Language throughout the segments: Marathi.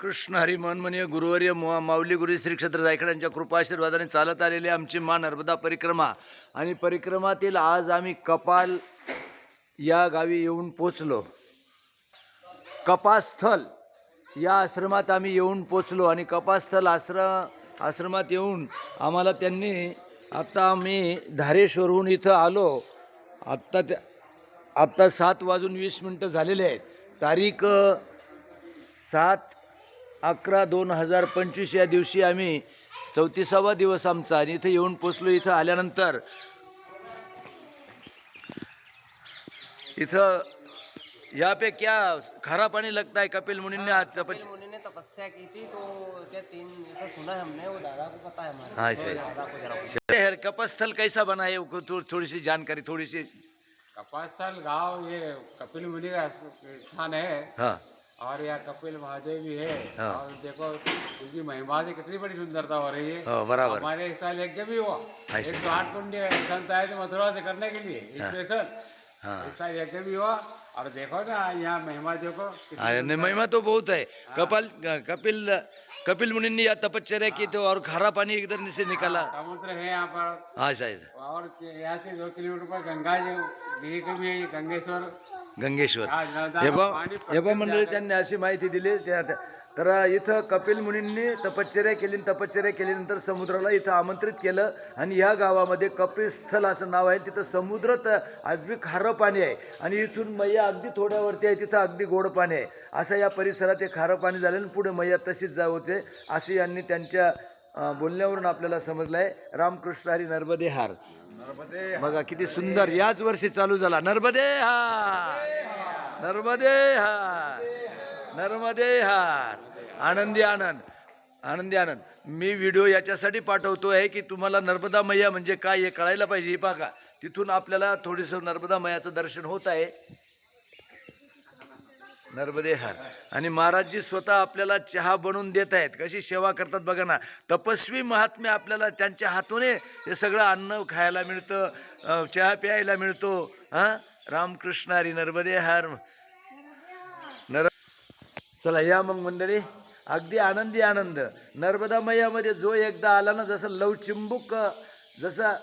कृष्ण हरी मनमनीय गुरुवर्य मा- माऊली गुरु श्री क्षेत्र जायकडांच्या कृपाशीर्वादाने चालत आलेली आमची मा नर्मदा परिक्रमा. आणि परिक्रमातील आज आम्ही कपाल या गावी येऊन पोचलो. कपास्थल या आश्रमात आम्ही येऊन पोचलो आणि कपास्थल आश्रम आश्रमात येऊन आम्हाला त्यांनी आत्ता आम्ही धारेश्वरहून इथं आलो. आत्ता त्या आत्ता सात वाजून वीस मिनटं झालेले आहेत. तारीख सात अकरा दोन हजार पंचवीस या दिवशी आम्ही चौतीसावा दिवस आमचा आणि इथं येऊन पोचलो इथं आल्यानंतर. इथं यहाँ पे क्या खारा पानी लगता है कपिल मुनि ने आज मुनि ने तपस्या की थी तो क्या तीन ऐसा सुना है हमने वो दादा को पता है हमारे. हाँ, ऐसे ही। दादा को जरा है कपस्थल कैसा बना है वो थो- थोड़ी सी जानकारी थोड़ी सी कपास्थल गांव ये कपिल मुनि का स्थान है। हाँ। और यहाँ कपिल महादेव भी है। हाँ। और देखो उनकी महिमा से कितनी बड़ी सुंदरता हो रही है। हाँ, बराबर। हमारे इस साल यज्ञ भी हुआ। एक सौ आठ कुंड संत आए थे मथुरा से करने के लिए स्पेशल। हाँ। इस साल यज्ञ भी हुआ। और देखो ना यहाँ महिमा देखो हाँ, नहीं, महिमा तो बहुत है। कपाल कपिल कपिल मुनि ने या तपश्चर्या की तो और खारा पानी इधर से निकाला। समुद्र है यहाँ पर। हाँ शायद और यहाँ से दो किलोमीटर पर गंगा जी भी है गंगेश्वर। गंगेश्वर. हा, नर्मदा हे बा पाणी हे बा पटकन मंडळी जातं. त्यांनी अशी माहिती दिली. त्या तर इथं कपिल मुनींनी तपश्चर्या केली तपश्चर्या केल्यानंतर समुद्राला इथं आमंत्रित केलं. आणि ह्या गावामध्ये कपिलस्थल असं नाव आहे. तिथं समुद्र त- अगदी खारं पाणी आहे. आणि इथून मैया अगदी थोड्यावरती आहे. तिथं अगदी गोड पाणी आहे. असं या परिसरात हे खारं पाणी झालं आणि पुढे मैया तशीच जाव होते. असे यांनी त्यांच्या बोलण्यावरून आपल्याला समजलं आहे रामकृष्ण हरी नर्मदे हार. बघा किती सुंदर याच वर्षी चालू झाला. नर्मदे हार. नर्मदे हार. नर्मदे हार. आनंदी आनंद. आनंदी आनंद. मी व्हिडिओ याच्यासाठी पाठवतो आहे की तुम्हाला नर्मदा मैया म्हणजे काय हे कळायला पाहिजे. हे बघा तिथून आपल्याला थोडंसं नर्मदा मैयाचं दर्शन होत आहे. नर्मदेहार. आणि महाराजजी स्वतः आपल्याला चहा बनवून देत आहेत. कशी सेवा करतात बघा ना. तपस्वी महात्मे आपल्याला त्यांच्या हातूने हे सगळं अन्न खायला मिळतं चहा प्यायला मिळतो. हां? रामकृष्ण हरी नर्मदे नर चला या मग मंडळी. अगदी आनंदी आनंद. नर्मदा मैयामध्ये जो एकदा आला ना जसं लवचिंबूक जसं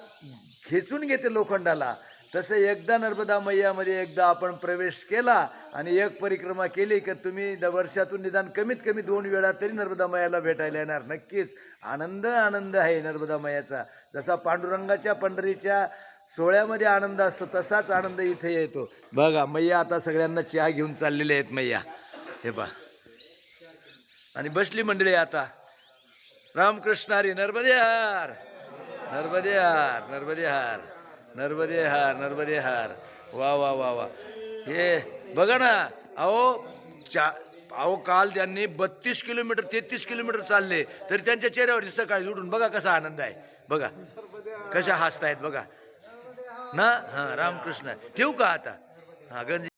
खेचून घेते लोखंडाला तसं एकदा नर्मदा मैयामध्ये एकदा आपण प्रवेश केला आणि एक परिक्रमा केली की तुम्ही द- वर्षातून निदान कमीत कमी दोन वेळा तरी नर्मदा मैयाला भेटायला येणार. नक्कीच आनंद आनंद आहे नर्मदा मैयाचा. जसा पांडुरंगाच्या पंढरीच्या सोहळ्यामध्ये आनंद असतो तसाच आनंद इथे येतो. बघा मैया आता सगळ्यांना चहा घेऊन चाललेले आहेत मैया. हे पा आणि बसली मंडळी आता. रामकृष्ण हरी नर्मदे हार. नर्मदे हार नर्मदे हार. वा वा वा वा. हे बघा ना अहो चा अहो काल त्यांनी बत्तीस किलोमीटर तेहतीस किलोमीटर चालले तरी त्यांच्या चेहऱ्यावर सकाळी उठून बघा कसा आनंद आहे. बघा कशा हसतायत बघा. ना? हां रामकृष्ण. ठेवू का आता? हां गंज